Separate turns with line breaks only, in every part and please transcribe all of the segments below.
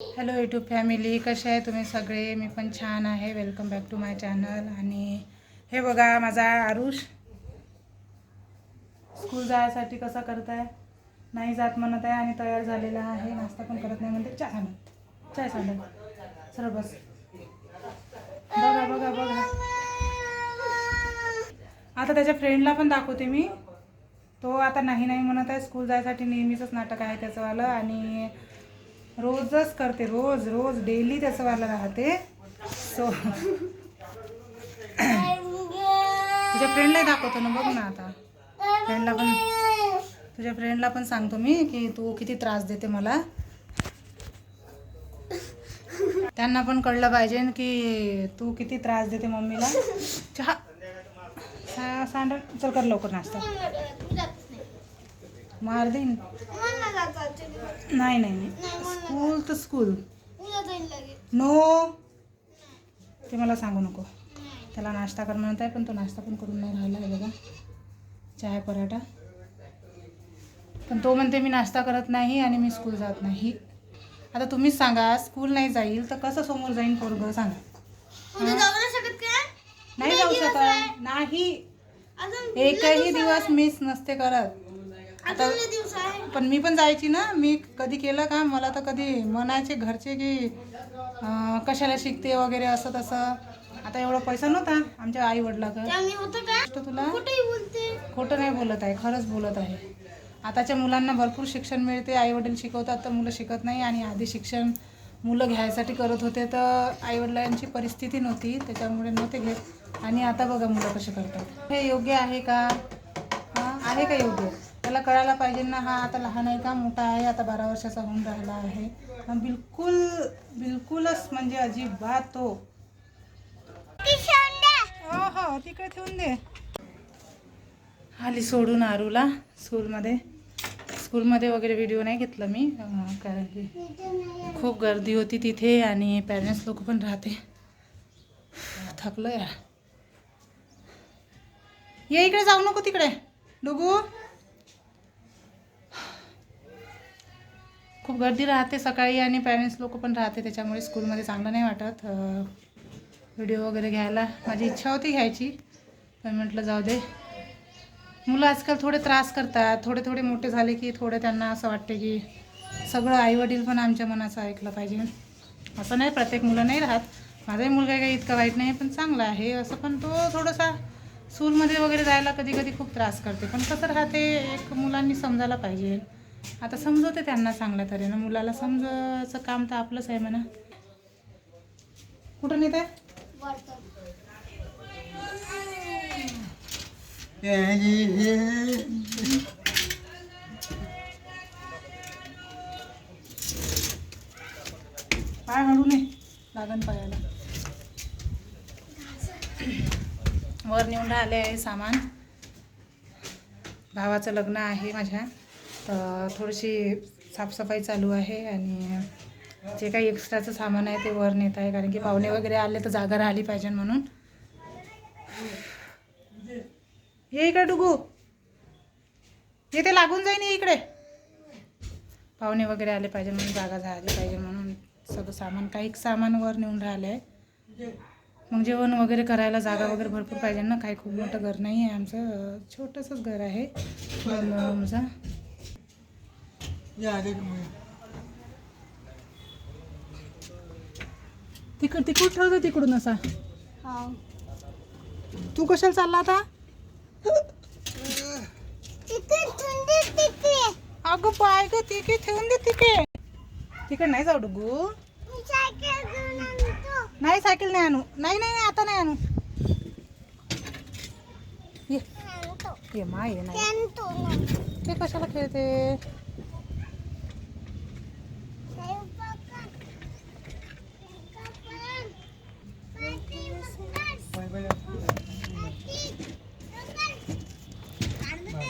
Hello YouTube family कसे आहे तुम्ही सगळे? मी पण छान आहे. Welcome back to my channel आणि हे बघा माझा आरुष स्कूल जायसाठी कसा करत आहे नाही जात म्हणत आहे आणि तयार झालेला आहे. नाश्ता पण करत नाही म्हणते. चहा सांडत चाय सांगत सर बस. बघा बघा बघा. आता त्याच्या फ्रेंडला पण दाखवते मी. तो आता नाही नाही म्हणत आहे. स्कूल जायसाठी नेहमीचंच नाटक आहे त्याचंवालं आणि रोजच करते रोज रोज. डेली त्याचं वाला राहते. सो तुझ्या फ्रेंडलाही दाखवतो ना बघ ना आता. फ्रेंडला पण तुझ्या फ्रेंडला पण सांगतो मी की तू किती त्रास देते मला. त्यांना पण कळलं पाहिजे की तू किती त्रास देते मम्मीला. चहा सा- सांडल चल कर लवकर नाश्ता. मार देईन. नाही नाही नाही. स्कूल तर स्कूल नो ते मला सांगू नको. त्याला नाश्ता कर म्हणत आहे पण तो नाश्ता पण करून नाही राहिला आहे बघा. चाय पराठा. पण तो म्हणते मी नाश्ता करत नाही आणि मी स्कूल जात नाही. आता तुम्हीच सांगा स्कूल नाही जाईल तर कसं समोर जाईन पोरग? सांगा. नाही जाऊ शकत. नाही. एकही दिवस मिस नसते करत. आता पण मी पण जायची ना. मी कधी केलं का मला तर कधी म्हणायचे घरचे की अं, कशाला शिकते वगैरे असं तसं. आता एवढा पैसा नव्हता आमच्या आई वडिलाकडे तुला? खोटं नाही बोलत आहे. खरंच बोलत आहे. आताच्या मुलांना भरपूर शिक्षण मिळते. आई वडील शिकवतात तर मुलं शिकत नाही. आणि आधी शिक्षण मुलं घ्यायसाठी करत होते तर आईवडिलांची परिस्थिती नव्हती. त्याच्यामुळे नव्हते घेत. आणि आता बघा मुलं कसे करतात. हे योग्य आहे का? हां आहे का योग्य? त्याला कळायला पाहिजे ना हा आता लहान आहे का मोठा आहे आता बारा वर्षाचा होऊन राहिला आहे. बिलकुल बिलकुलच म्हणजे अजिबात तो. हो हो तिकडे ठेवून दे. आली सोडून आरूला स्कूलमध्ये. स्कूलमध्ये वगैरे व्हिडिओ नाही घेतला मी कारण की खूप गर्दी होती तिथे आणि पॅरेंट्स लोक पण राहते. थकलं या ये इकडे जाऊ नको तिकडे. डुगू. खूप गर्दी राहते सकाळी आणि पॅरेंट्स लोक पण राहते त्याच्यामुळे स्कूलमध्ये चांगलं नाही वाटत. व्हिडिओ वगैरे घ्यायला माझी इच्छा होती घ्यायची पण म्हटलं जाऊ दे. मुलं आजकाल थोडे त्रास करतात थोडे थोडे मोठे झाले की थोडे त्यांना असं वाटते की सगळं आईवडील पण आमच्या मनाचं ऐकलं पाहिजे. असं नाही प्रत्येक मुलं नाही राहत. माझाही मुलगा काही इतका वाईट नाही पण चांगला आहे. असं पण तो थोडासा स्कूलमध्ये वगैरे जायला कधी कधी खूप त्रास करते. पण कसं राहते एक मुलांनी समजायला पाहिजे. आता समजवते त्यांना चांगल्या तऱ्हेनं. मुलाला समजायचं काम तर आपलंच आहे म्हणा. कुठं नेत आहे पाय हळू नये. लागन पायाला. वर नेऊन राहिले आहे सामान. भावाचं लग्न आहे माझ्या. तर थोडीशी साफसफाई चालू आहे आणि जे काही एक्स्ट्राचं सामान आहे ते वर नेत आहे. कारण की पाहुणे वगैरे आले तर जागा राहिली पाहिजे म्हणून. ये इकडे डुगू. ये ते लागून जाईन इकडे. पाहुणे वगैरे आले पाहिजे म्हणून जागा झाली पाहिजे म्हणून. सगळं सामान काही सामान वर नेऊन राहिलं. आहे मग जेवण वगैरे करायला जागा वगैरे भरपूर पाहिजे ना. काही खूप मोठं घर नाही आहे आमचं. छोटंसंच घर आहे. आमचं. रूमचं तिकड तिकडून ठेवतो तिकडून असा. तू कशाला चालला आता? अगं पाय ग तिकडे ठेवून दे तिकडे. तिकडे नाही जाऊ डुगू. नाही सायकल नाही आणू. नाही नाही नाही आता नाही आणू. ये. ये मा ये नाही. ते कशाला खेळते?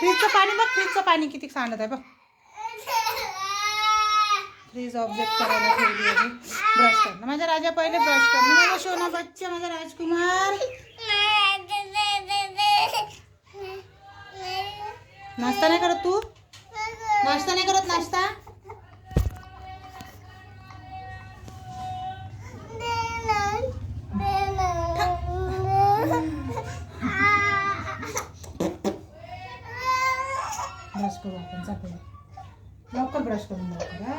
फ्रीजचं पाणी बघ फ्रीजचं पाणी किती सांडत आहे बघ. फ्रीज ऑब्जेक्ट करायला ठेवली आहे. ब्रश करणं माझा राजा पहिले ब्रश करणं माझा सोना बच्चा माझा राजकुमार. नाश्ता नाही करत तू? नाश्ता नाही करत नाश्ता? ब्रश करू आपण पहिले. लवकर ब्रश करून लवकर हा.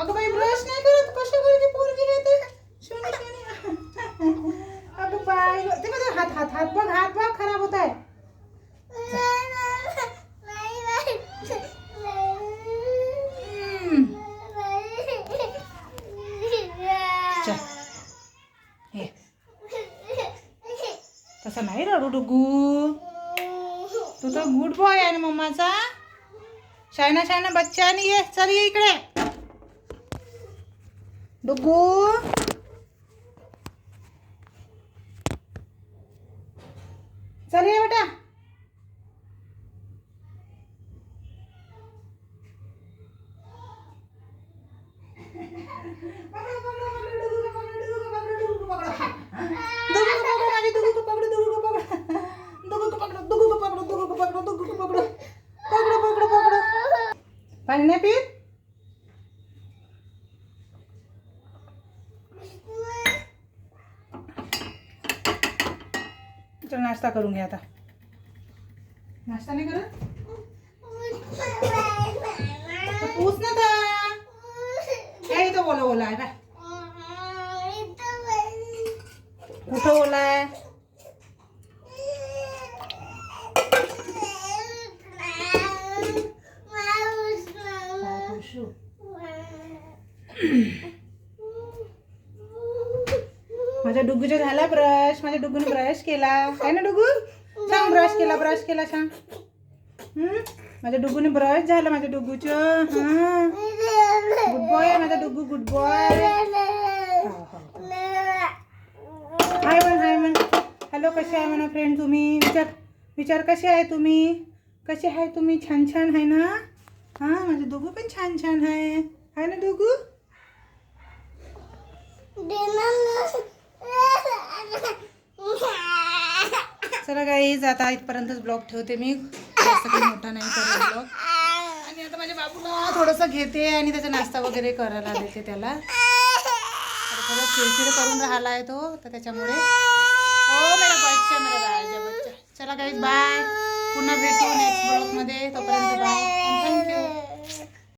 अगं बाई ब्रश नाही करत कशा करते पोरगी शोनी शोनी. अगं बाई ते हात हात हात बघ हात बघ खराब होत आहे. तसं नाही रडू डुगू. तू तर गुड बॉय आहे ना मम्माचा. शायना शायना बच्चा आणि ये चल ये इकडे. डुगू चल ये बेटा. पानी नहीं पी चल नाश्ता करून घे आता. नाश्ता नाही करत? तर पूछ ना था हे इथं ओला ओला आहे बाय कुठं ओला आहे काय खुशू? माझ्या डुगूचा झाला ब्रश माझ्या डुगूने ब्रश केला. आहे ना डुगू? सांग ब्रश केला ब्रश केला सांग. माझ्या डुगूने ब्रश झालं माझ्या डुगूच. गुड बॉय माझा डुगू गुड बॉय हाय म्हण हाय म्हण हॅलो कसे आहे म्हणा फ्रेंड तुम्ही? विचार विचार कसे आहे तुम्ही? कसे आहे तुम्ही? छान छान आहे ना? हां माझे दोघू पण छान छान आहे. आहे ना दोघू चला गाईज आता इथपर्यंतच ब्लॉग ठेवते मी. जास्त काही मोठा नाही करत ब्लॉग आणि आता माझ्या बाबूला थोडंसं घेते आणि त्याचा नाश्ता वगैरे करायला देते त्याला. थोडं चिडचिड करून राहिला आहे तो तर त्याच्यामुळे. हो मेरा बच्चा मेरा राजा बच्चा. चला गाईज बाय पुन्हा भेटू नेक्स्ट ब्लॉगमध्ये तोपर्यंत बाय थँक्यू